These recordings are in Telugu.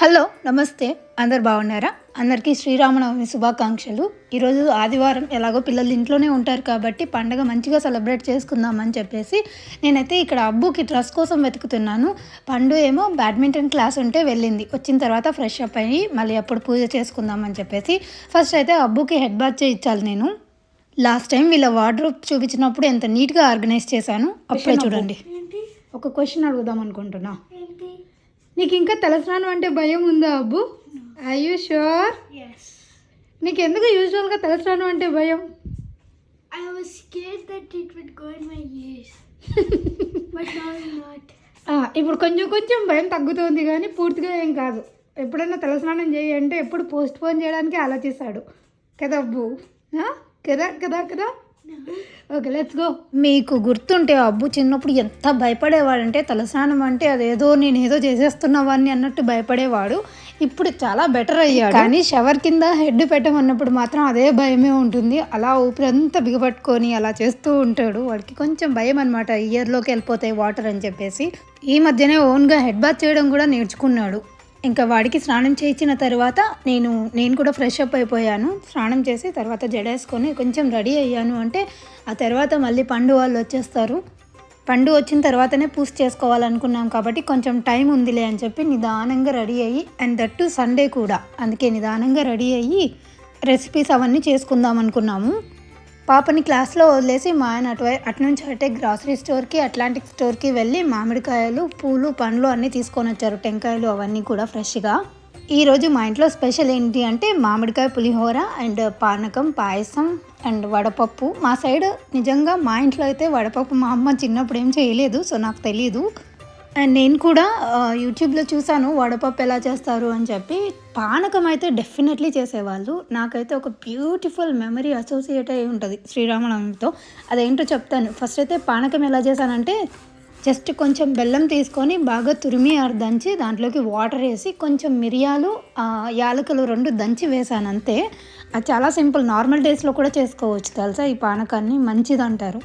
హలో నమస్తే. అందరు బాగున్నారా? అందరికీ శ్రీరామనవమి శుభాకాంక్షలు. ఈరోజు ఆదివారం ఎలాగో పిల్లలు ఇంట్లోనే ఉంటారు కాబట్టి పండగ మంచిగా సెలబ్రేట్ చేసుకుందామని చెప్పేసి నేనైతే ఇక్కడ అబ్బుకి డ్రెస్ కోసం వెతుకుతున్నాను. పండు ఏమో బ్యాడ్మింటన్ క్లాస్ ఉంటే వెళ్ళింది. వచ్చిన తర్వాత ఫ్రెష్ అప్ అయ్యి మళ్ళీ అప్పుడు పూజ చేసుకుందామని చెప్పేసి ఫస్ట్ అయితే అబ్బుకి హెడ్ బాత్ చేయించాలి నేను. లాస్ట్ టైం వీళ్ళ వార్డ్రోబ్ చూపించినప్పుడు ఎంత నీట్గా ఆర్గనైజ్ చేశాను. అప్పుడే చూడండి. ఒక క్వశ్చన్ అడుగుదాం అనుకుంటున్నా. నీకు ఇంకా తలస్నానం అంటే భయం ఉందా అబ్బు? ఐ యూ షూర్ నీకు ఎందుకు యూజువల్గా తలస్నానం అంటే భయం. ఆ, ఇప్పుడు కొంచెం కొంచెం భయం తగ్గుతుంది కానీ పూర్తిగా ఏం కాదు. ఎప్పుడైనా తలస్నానం చేయి అంటే ఎప్పుడు పోస్ట్ పోన్ చేయడానికి ఆలోచిస్తాడు. కదా అబ్బు? కదా కదా కదా? ఓకే లెట్స్ గో మీకు గుర్తుంటే అబ్బు చిన్నప్పుడు ఎంత భయపడేవాడంటే తలస్నానం అంటే అదేదో నేను ఏదో చేసేస్తున్నవాడిని అన్నట్టు భయపడేవాడు. ఇప్పుడు చాలా బెటర్ అయ్యాడు. కానీ షవర్ కింద హెడ్ పెట్టమన్నప్పుడు మాత్రం అదే భయమే ఉంటుంది. అలా ఊపిరంతా బిగపట్టుకొని అలా చేస్తూ ఉంటాడు. వాడికి కొంచెం భయం అనమాట ఇయర్లోకి వెళ్ళిపోతాయి వాటర్ అని చెప్పేసి. ఈ మధ్యనే ఓన్గా హెడ్ బాత్ చేయడం కూడా నేర్చుకున్నాడు. ఇంకా వాడికి స్నానం చేయించిన తర్వాత నేను నేను కూడా ఫ్రెష్ అప్ అయిపోయాను. స్నానం చేసి తర్వాత జడేసుకొని కొంచెం రెడీ అయ్యాను. అంటే ఆ తర్వాత మళ్ళీ పండు వాళ్ళు వచ్చేస్తారు. పండు వచ్చిన తర్వాతనే పూజ చేసుకోవాలనుకున్నాం కాబట్టి కొంచెం టైం ఉందిలే అని చెప్పి నిదానంగా రెడీ అయ్యి అండ్ దట్ టు సండే కూడా. అందుకే నిదానంగా రెడీ అయ్యి రెసిపీస్ అవన్నీ చేసుకుందాం అనుకున్నాము. పాపని క్లాస్లో వదిలేసి మా ఆయన అటు అటు నుంచి అటే గ్రాసరీ స్టోర్కి అట్లాంటిక్ స్టోర్కి వెళ్ళి మామిడికాయలు పూలు పండ్లు అన్నీ తీసుకొని వచ్చారు టెంకాయలు అవన్నీ కూడా ఫ్రెష్గా. ఈరోజు మా ఇంట్లో స్పెషల్ ఏంటి అంటే మామిడికాయ పులిహోర అండ్ పానకం పాయసం అండ్ వడపప్పు. మా సైడ్ నిజంగా మా ఇంట్లో అయితే వడపప్పు మా అమ్మ చిన్నప్పుడు ఏం చేయలేదు సో నాకు తెలియదు అండ్ నేను కూడా యూట్యూబ్లో చూశాను వడపప్పు ఎలా చేస్తారు అని చెప్పి. పానకం అయితే డెఫినెట్లీ చేసేవాళ్ళు. నాకైతే ఒక బ్యూటిఫుల్ మెమరీ అసోసియేట్ అయి ఉంటుంది శ్రీరామనవమితో. అదేంటో చెప్తాను. ఫస్ట్ అయితే పానకం ఎలా చేశానంటే జస్ట్ కొంచెం బెల్లం తీసుకొని బాగా తురిమి ఆర్ దంచి దాంట్లోకి వాటర్ వేసి కొంచెం మిరియాలు యాలకులు రెండు దంచి వేసాను అంతే. అది చాలా సింపుల్. నార్మల్ డేస్లో కూడా చేసుకోవచ్చు. తెలుసా ఈ పానకాన్ని? మంచిది అంటారు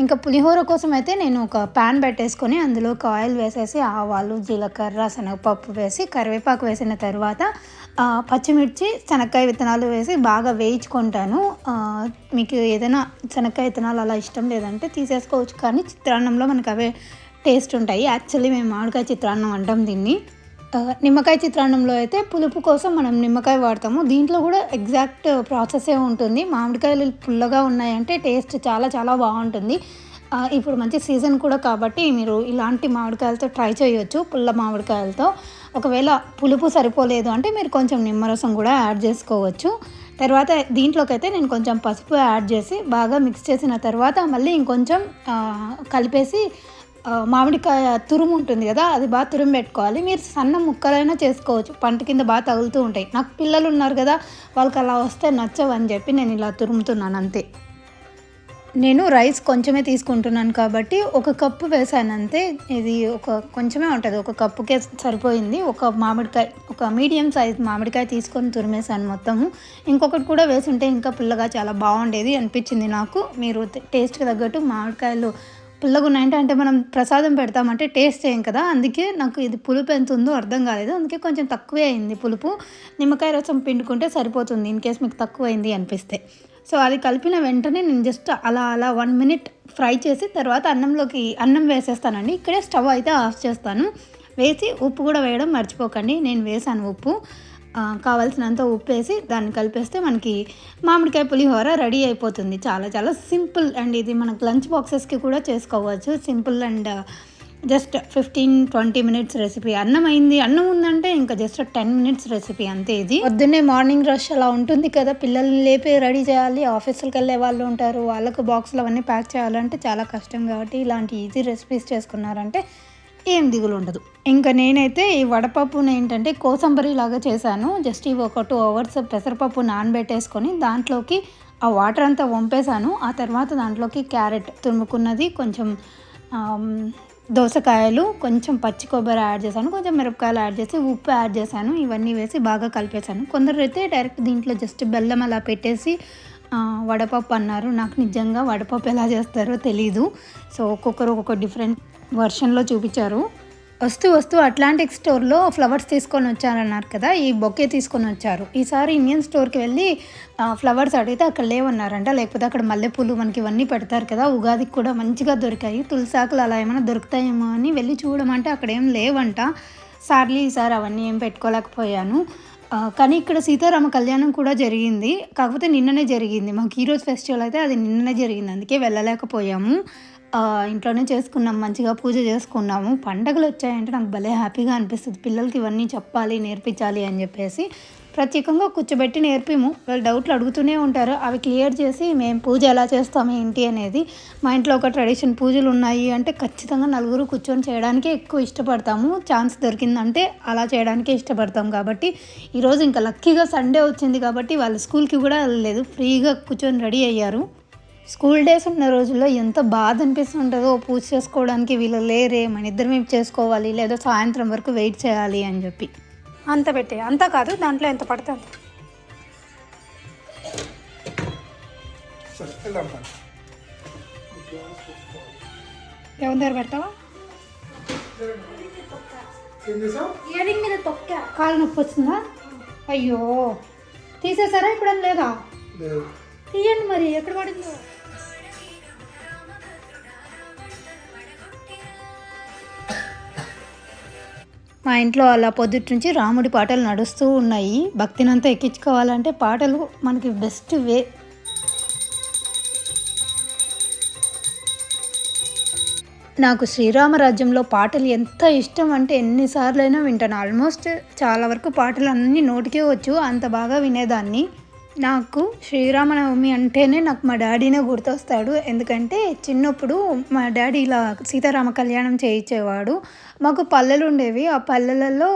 ఇంకా పులిహోర కోసం అయితే నేను ఒక ప్యాన్ పెట్టేసుకొని అందులోకి ఆయిల్ వేసేసి ఆవాలు జీలకర్ర శనగపప్పు వేసి కరివేపాకు వేసిన తర్వాత పచ్చిమిర్చి శనక్కాయ విత్తనాలు వేసి బాగా వేయించుకుంటాను. మీకు ఏదైనా శనక్కాయ విత్తనాలు అలా ఇష్టం లేదంటే తీసేసుకోవచ్చు. కానీ చిత్రాన్నంలో మనకు అవే టేస్ట్ ఉంటాయి. యాక్చువల్లీ మేము మామిడికాయ చిత్రాన్నం అంటాం దీన్ని. నిమ్మకాయ చిత్రాన్నంలో అయితే పులుపు కోసం మనం నిమ్మకాయ వాడతాము. దీంట్లో కూడా ఎగ్జాక్ట్ ప్రాసెసే ఉంటుంది. మామిడికాయలు పుల్లగా ఉన్నాయంటే టేస్ట్ చాలా చాలా బాగుంటుంది. ఇప్పుడు మంచి సీజన్ కూడా కాబట్టి మీరు ఇలాంటి మామిడికాయలతో ట్రై చేయొచ్చు పుల్ల మామిడికాయలతో. ఒకవేళ పులుపు సరిపోలేదు అంటే మీరు కొంచెం నిమ్మరసం కూడా యాడ్ చేసుకోవచ్చు. తర్వాత దీంట్లోకి అయితే నేను కొంచెం పసుపు యాడ్ చేసి బాగా మిక్స్ చేసిన తర్వాత మళ్ళీ ఇంకొంచెం కలిపేసి మామిడికాయ తురుము ఉంటుంది కదా అది బాగా తురుము పెట్టుకోవాలి. మీరు సన్న ముక్కలైనా చేసుకోవచ్చు. పంట కింద బాగా తగులుతూ ఉంటాయి. నాకు పిల్లలు ఉన్నారు కదా వాళ్ళకి అలా వస్తే నచ్చవు అని చెప్పి నేను ఇలా తురుముతున్నాను అంతే. నేను రైస్ కొంచెమే తీసుకుంటున్నాను కాబట్టి ఒక కప్పు వేసాను అంతే. ఇది ఒక కొంచెమే ఉంటుంది. ఒక కప్పుకే సరిపోయింది. ఒక మామిడికాయ ఒక మీడియం సైజ్ మామిడికాయ తీసుకొని తురిమేసాను మొత్తము. ఇంకొకటి కూడా వేసుంటే ఇంకా పుల్లగా చాలా బాగుండేది అనిపించింది నాకు. మీరు టేస్ట్కి తగ్గట్టు మామిడికాయలు పుల్లగా ఉన్నాయంటే అంటే మనం ప్రసాదం పెడతామంటే టేస్ట్ చేయం కదా. అందుకే నాకు ఇది పులుపు ఎంత ఉందో అర్థం కాలేదు. అందుకే కొంచెం తక్కువే అయింది పులుపు. నిమ్మకాయ రసం పిండుకుంటే సరిపోతుంది ఇన్ కేస్ మీకు తక్కువ అయింది అనిపిస్తే. సో అది కలిపిన వెంటనే నేను జస్ట్ అలా అలా వన్ మినిట్ ఫ్రై చేసి తర్వాత అన్నంలోకి అన్నం వేసేస్తానండి. ఇక్కడే స్టవ్ అయితే ఆఫ్ చేస్తాను. వేసి ఉప్పు కూడా వేయడం మర్చిపోకండి. నేను వేసాను ఉప్పు. కావాల్సినంత ఉప్పు వేసి దాన్ని కలిపేస్తే మనకి మామిడికాయ పులిహోర రెడీ అయిపోతుంది. చాలా చాలా సింపుల్ అండ్ ఇది. మనకు లంచ్ బాక్సెస్కి కూడా చేసుకోవచ్చు. Simple and just fifteen twenty minutes recipe. అన్నం అయింది. అన్నం ఉందంటే ఇంకా జస్ట్ టెన్ మినిట్స్ రెసిపీ అంతే ఇది. పొద్దున్నే మార్నింగ్ రష్ అలా ఉంటుంది కదా. పిల్లల్ని లేపి రెడీ చేయాలి. ఆఫీసులకు వెళ్ళే వాళ్ళు ఉంటారు. వాళ్ళకు బాక్సులు అవన్నీ ప్యాక్ చేయాలంటే చాలా కష్టం కాబట్టి ఇలాంటి ఈజీ రెసిపీస్ చేసుకున్నారంటే ఏం దిగులు ఉండదు. ఇంకా నేనైతే ఈ వడపప్పును ఏంటంటే కోసంబరి లాగా చేశాను. జస్ట్ ఇవి ఒక టూ అవర్స్ పెసరపప్పు నానబెట్టేసుకొని దాంట్లోకి ఆ వాటర్ అంతా వంపేశాను. ఆ తర్వాత దాంట్లోకి క్యారెట్ తురుముకున్నది కొంచెం దోసకాయలు కొంచెం పచ్చి కొబ్బరి యాడ్ చేశాను కొంచెం మిరపకాయలు యాడ్ చేసి ఉప్పు యాడ్ చేశాను ఇవన్నీ వేసి బాగా కలిపేశాను. కొందరు అయితే డైరెక్ట్ దీంట్లో జస్ట్ బెల్లం అలా పెట్టేసి వడపప్పు అన్నారు. నాకు నిజంగా వడపప్పు ఎలా చేస్తారో తెలీదు. సో ఒక్కొక్కరు ఒక్కొక్క డిఫరెంట్ వర్షన్లో చూపించారు. వస్తూ వస్తూ అట్లాంటిక్ స్టోర్లో ఫ్లవర్స్ తీసుకొని వచ్చారన్నారు కదా ఈ బొకే తీసుకొని వచ్చారు. ఈసారి ఇండియన్ స్టోర్కి వెళ్ళి ఫ్లవర్స్ అడిగితే అక్కడ లేవన్నారంట. లేకపోతే అక్కడ మల్లెపూలు మనకి ఇవన్నీ పెడతారు కదా ఉగాదికి కూడా మంచిగా దొరికాయి. తులసాకులు అలా ఏమైనా దొరుకుతాయేమో అని వెళ్ళి చూడమంటే అక్కడ ఏం లేవంట. సార్లీ ఈసారి అవన్నీ ఏం పెట్టుకోలేకపోయాను. కానీ ఇక్కడ సీతారామ కళ్యాణం కూడా జరిగింది. కాకపోతే నిన్ననే జరిగింది. మాకు ఈరోజు ఫెస్టివల్ అయితే అది నిన్ననే జరిగింది. అందుకే వెళ్ళలేకపోయాము. ఇంట్లోనే చేసుకున్నాం మంచిగా పూజ చేసుకున్నాము. పండగలు వచ్చాయంటే నాకు భలే హ్యాపీగా అనిపిస్తుంది. పిల్లలకి ఇవన్నీ చెప్పాలి నేర్పించాలి అని చెప్పేసి ప్రత్యేకంగా కూర్చోబెట్టి నేర్పిము. వాళ్ళు డౌట్లు అడుగుతూనే ఉంటారు. అవి క్లియర్ చేసి మేము పూజ ఎలా చేస్తాము ఏంటి అనేది. మా ఇంట్లో ఒక ట్రెడిషన్ పూజలు ఉన్నాయి అంటే ఖచ్చితంగా నలుగురు కూర్చొని చేయడానికే ఎక్కువ ఇష్టపడతాము. ఛాన్స్ దొరికిందంటే అలా చేయడానికే ఇష్టపడతాం కాబట్టి ఈరోజు ఇంకా లక్కీగా సండే వచ్చింది కాబట్టి వాళ్ళు స్కూల్కి కూడా వెళ్ళలేదు. ఫ్రీగా కూర్చొని రెడీ అయ్యారు. స్కూల్ డేస్ ఉన్న రోజుల్లో ఎంత బాధ అనిపిస్తుంటుందో పూజ చేసుకోవడానికి వీళ్ళు లేరే మన ఇద్దరు మేము చేసుకోవాలి? లేదా సాయంత్రం వరకు వెయిట్ చేయాలి అని చెప్పి. అంత పెట్టే అంతా కాదు దాంట్లో ఎంత పడితే అంత. ఎవరి దగ్గర పెడతావా? కాలు నొప్పి వచ్చిందా అయ్యో. తీసేసారా? ఇప్పుడు లేదా? లేదు. తీయండి మరి ఎక్కడ పడిందో? మా ఇంట్లో అలా పొద్దుటి నుంచి రాముడి పాటలు నడుస్తూ ఉన్నాయి. భక్తినంతా ఎక్కించుకోవాలంటే పాటలు మనకి బెస్ట్ వే. నాకు శ్రీరామరాజ్యంలో పాటలు ఎంత ఇష్టం అంటే ఎన్నిసార్లైనా వింటాను. ఆల్మోస్ట్ చాలా వరకు పాటలు అన్నీ నోటికే వచ్చు. అంత బాగా వినేదాన్ని. నాకు శ్రీరామనవమి అంటేనే నాకు మా డాడీనే గుర్తొస్తాడు. ఎందుకంటే చిన్నప్పుడు మా డాడీ ఇలా సీతారామ కళ్యాణం చేయించేవాడు. మాకు పల్లెలు ఉండేవి. ఆ పల్లెలలో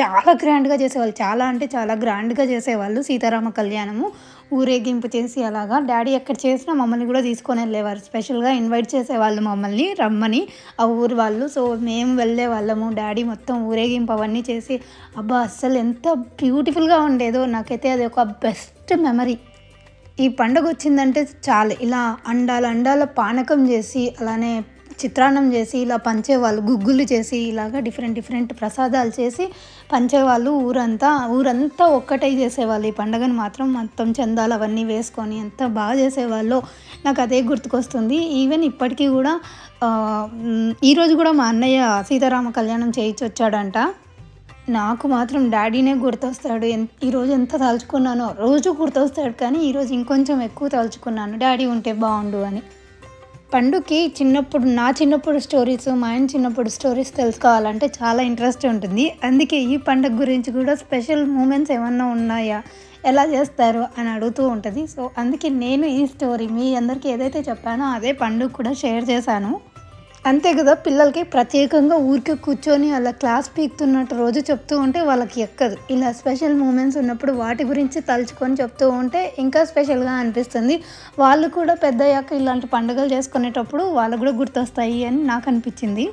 చాలా గ్రాండ్గా చేసేవాళ్ళు. చాలా అంటే చాలా గ్రాండ్గా చేసేవాళ్ళు సీతారామ కళ్యాణము. ఊరేగింపు చేసి అలాగా. డాడీ ఎక్కడ చేసినా మమ్మల్ని కూడా తీసుకొని వెళ్ళేవారు. స్పెషల్గా ఇన్వైట్ చేసేవాళ్ళు మమ్మల్ని రమ్మని. ఆ ఊరు వాళ్ళు. సో మేము వెళ్ళే వాళ్ళము. డాడీ మొత్తం ఊరేగింపు అవన్నీ చేసి అబ్బా అస్సలు ఎంత బ్యూటిఫుల్గా ఉండేదో. నాకైతే అది ఒక బెస్ట్ మెమరీ ఈ పండుగ వచ్చిందంటే చాలు. ఇలా అండాల అండాల పానకం చేసి అలానే చిత్రాన్నం చేసి ఇలా పంచేవాళ్ళు గుగ్గులు చేసి ఇలాగా డిఫరెంట్ డిఫరెంట్ ప్రసాదాలు చేసి పంచేవాళ్ళు ఊరంతా. ఊరంతా ఒక్కటై చేసేవాళ్ళు. ఈ పండుగను మాత్రం మొత్తం చందాలు అవన్నీ వేసుకొని ఎంత బాగా చేసేవాళ్ళు నాకు అదే గుర్తుకొస్తుంది. ఈవెన్ ఇప్పటికీ కూడా ఈరోజు కూడా మా అన్నయ్య సీతారామ కళ్యాణం చేయించి వచ్చాడంట నాకు మాత్రం డాడీనే గుర్తొస్తాడు. ఎంత ఈరోజు ఎంత తలుచుకున్నానో రోజు గుర్తొస్తాడు కానీ ఈరోజు ఇంకొంచెం ఎక్కువ తలుచుకున్నాను. డాడీ ఉంటే బాగుండు అని. పండుకి చిన్నప్పుడు నా చిన్నప్పుడు స్టోరీస్ మా ఆయన చిన్నప్పుడు స్టోరీస్ తెలుసుకోవాలంటే చాలా ఇంట్రెస్ట్ ఉంటుంది. అందుకే ఈ పండుగ గురించి కూడా స్పెషల్ మూమెంట్స్ ఏమన్నా ఉన్నాయా? ఎలా చేస్తారు? అని అడుగుతూ ఉంటుంది. సో అందుకే నేను ఈ స్టోరీ మీ అందరికీ ఏదైతే చెప్పానో అదే పండుగ కూడా షేర్ చేశాను. అంతే కదా పిల్లలకి ప్రత్యేకంగా ఊరికే కూర్చొని అలా క్లాస్ పీకుతున్నట్టు రోజు చెప్తూ ఉంటే వాళ్ళకి ఎక్కదు. ఇలా స్పెషల్ మూమెంట్స్ ఉన్నప్పుడు వాటి గురించి తలుచుకొని చెప్తూ ఉంటే ఇంకా స్పెషల్గా అనిపిస్తుంది. వాళ్ళు కూడా పెద్ద అయ్యాక ఇలాంటి పండుగలు చేసుకునేటప్పుడు వాళ్ళు కూడా గుర్తొస్తాయి అని నాకు అనిపించింది.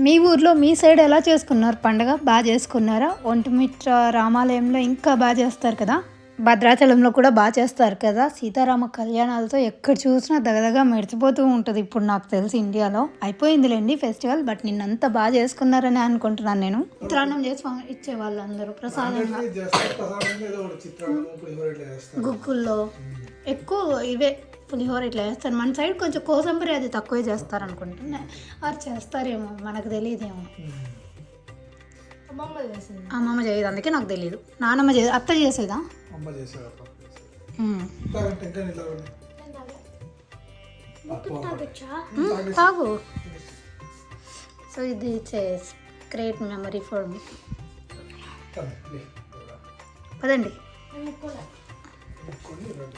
మీ ఊర్లో మీ సైడ్ ఎలా చేసుకున్నారు? పండుగ బాగా చేసుకున్నారా? ఒంటిమిట్ర రామాలయంలో ఇంకా బాగా చేస్తారు కదా? భద్రాచలంలో కూడా బాగా చేస్తారు కదా. సీతారామ కళ్యాణాలతో ఎక్కడ చూసినా దగదగా మెరిచిపోతూ ఉంటుంది ఇప్పుడు నాకు తెలిసి ఇండియాలో. అయిపోయిందిలేండి ఫెస్టివల్ బట్ నిన్నంతా బాగా చేసుకున్నారని అనుకుంటున్నాను నేను. చిత్రాన్నం చేసి ఇచ్చేవాళ్ళు అందరూ ప్రసాదంగా. గుగ్గుల్లో. ఎక్కువ ఇవే పులిహోర ఇట్లా చేస్తారు. మన సైడ్ కొంచెం కోసంబరి అది తక్కువే చేస్తారు అనుకుంటున్నా వారు చేస్తారేమో మనకు తెలియదేమో. అమ్మమ్మ చేయదు అందుకే నాకు తెలియదు నానమ్మ చేదు అత్త చేసేదా? అమ్మ తాగు సో ఇది గ్రేట్ మెమరీ ఫర్ మీ. పదండి.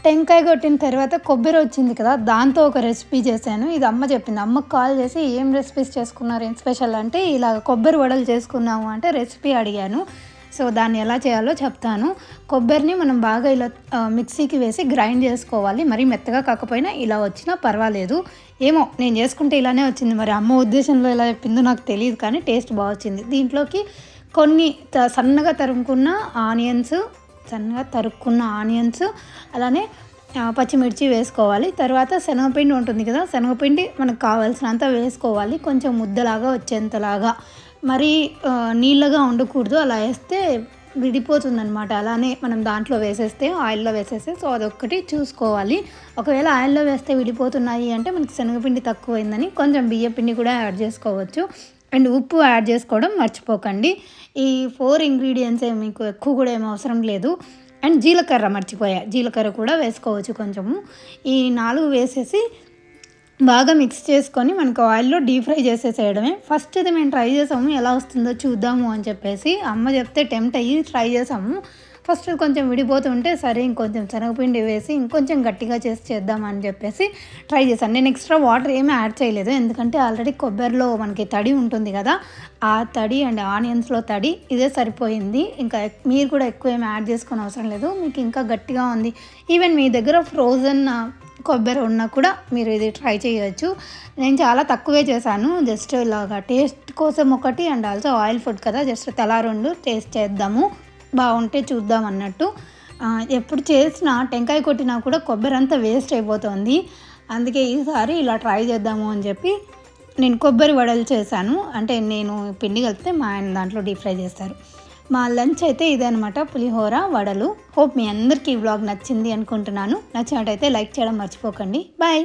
టెంకాయ కొట్టిన తర్వాత కొబ్బరి వచ్చింది కదా దాంతో ఒక రెసిపీ చేశాను. ఇది అమ్మ చెప్పింది. అమ్మకు కాల్ చేసి ఏం రెసిపీస్ చేసుకున్నారు ఏం స్పెషల్ అంటే ఇలా కొబ్బరి వడలు చేసుకున్నాము అంటే రెసిపీ అడిగాను. సో దాన్ని ఎలా చేయాలో చెప్తాను. కొబ్బరిని మనం బాగా ఇలా మిక్సీకి వేసి గ్రైండ్ చేసుకోవాలి. మరి మెత్తగా కాకపోయినా ఇలా వచ్చినా పర్వాలేదు. ఏమో నేను చేసుకుంటే ఇలానే వచ్చింది. మరి అమ్మ ఉద్దేశంలో ఎలా చెప్పిందో నాకు తెలియదు కానీ టేస్ట్ బాగా వచ్చింది. దీంట్లోకి కొన్ని త- సన్నగా తరుముకున్న ఆనియన్స్ సన్నగా తరుక్కున్న ఆనియన్స్ అలానే పచ్చిమిర్చి వేసుకోవాలి. తర్వాత శనగపిండి ఉంటుంది కదా శనగపిండి మనకు కావాల్సినంత వేసుకోవాలి. కొంచెం ముద్దలాగా వచ్చేంతలాగా. మరి నీళ్ళగా ఉండకూడదు. అలా వేస్తే విడిపోతుందనమాట అలానే మనం దాంట్లో వేసేస్తే ఆయిల్లో వేసేస్తే సో అదొక్కటి చూసుకోవాలి. ఒకవేళ ఆయిల్లో వేస్తే విడిపోతున్నాయి అంటే మనకి శనగపిండి తక్కువైందని కొంచెం బియ్యపిండి కూడా యాడ్ చేసుకోవచ్చు. అండ్ ఉప్పు యాడ్ చేసుకోవడం మర్చిపోకండి. ఈ ఫోర్ ఇంగ్రీడియంట్స్ మీకు ఎక్కువ కూడా ఏమి అవసరం లేదు. అండ్ జీలకర్ర మర్చిపోయా. జీలకర్ర కూడా వేసుకోవచ్చు కొంచెము. ఈ నాలుగు వేసేసి బాగా మిక్స్ చేసుకొని మనకు ఆయిల్లో డీప్ ఫ్రై చేసేసేయడమే. ఫస్ట్ ఇది మేము ట్రై చేసాము. ఎలా వస్తుందో చూద్దాము అని చెప్పేసి అమ్మ చెప్తే టెంప్ట్ అయ్యి ట్రై చేసాము. ఫస్ట్ కొంచెం విడిపోతుంటే సరే ఇంకొంచెం శనగపిండి వేసి ఇంకొంచెం గట్టిగా చేసి చేద్దామని చెప్పేసి ట్రై చేశాను. నేను ఎక్స్ట్రా వాటర్ ఏమీ యాడ్ చేయలేదు. ఎందుకంటే ఆల్రెడీ కొబ్బరిలో మనకి తడి ఉంటుంది కదా ఆ తడి అండ్ ఆనియన్స్లో తడి ఇదే సరిపోయింది. ఇంకా మీరు కూడా ఎక్కువ ఏమి యాడ్ చేసుకుని అవసరం లేదు. మీకు ఇంకా గట్టిగా ఉంది. ఈవెన్ మీ దగ్గర ఫ్రోజన్ కొబ్బరి ఉన్నా కూడా మీరు ఇది ట్రై చేయొచ్చు. నేను చాలా తక్కువే చేశాను. జస్ట్ ఇలాగా టేస్ట్ కోసం ఒకటి అండ్ ఆల్సో ఆయిల్ ఫుడ్ కదా జస్ట్ తలా రెండు టేస్ట్ చేద్దాము. బాగుంటే చూద్దాం అన్నట్టు. ఎప్పుడు చేసినా టెంకాయ కొట్టినా కూడా కొబ్బరి అంతా వేస్ట్ అయిపోతుంది. అందుకే ఈసారి ఇలా ట్రై చేద్దాము అని చెప్పి నేను కొబ్బరి వడలు చేశాను. అంటే నేను పిండి కలిపితే మా ఆయన దాంట్లో డీప్ ఫ్రై చేస్తారు. మా లంచ్ అయితే ఇదే అనమాట పులిహోర వడలు. హోప్ మీ అందరికీ ఈ వ్లాగ్ నచ్చింది అనుకుంటున్నాను. నచ్చినట్టయితే లైక్ చేయడం మర్చిపోకండి. బాయ్!